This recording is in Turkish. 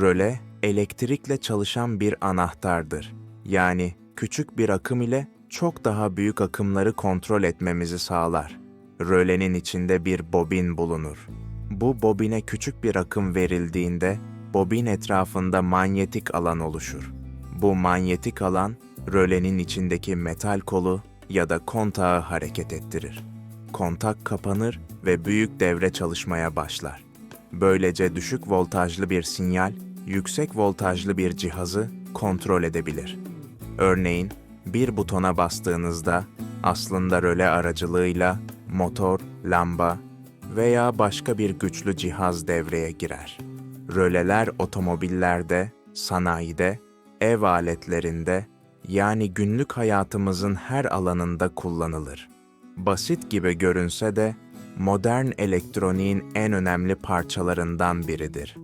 Röle, elektrikle çalışan bir anahtardır. Yani küçük bir akım ile çok daha büyük akımları kontrol etmemizi sağlar. Rölenin içinde bir bobin bulunur. Bu bobine küçük bir akım verildiğinde bobin etrafında manyetik alan oluşur. Bu manyetik alan rölenin içindeki metal kolu ya da kontağı hareket ettirir. Kontak kapanır ve büyük devre çalışmaya başlar. Böylece düşük voltajlı bir sinyal, yüksek voltajlı bir cihazı kontrol edebilir. Örneğin, bir butona bastığınızda aslında röle aracılığıyla motor, lamba veya başka bir güçlü cihaz devreye girer. Röleler otomobillerde, sanayide, ev aletlerinde yani günlük hayatımızın her alanında kullanılır. Basit gibi görünse de modern elektroniğin en önemli parçalarından biridir.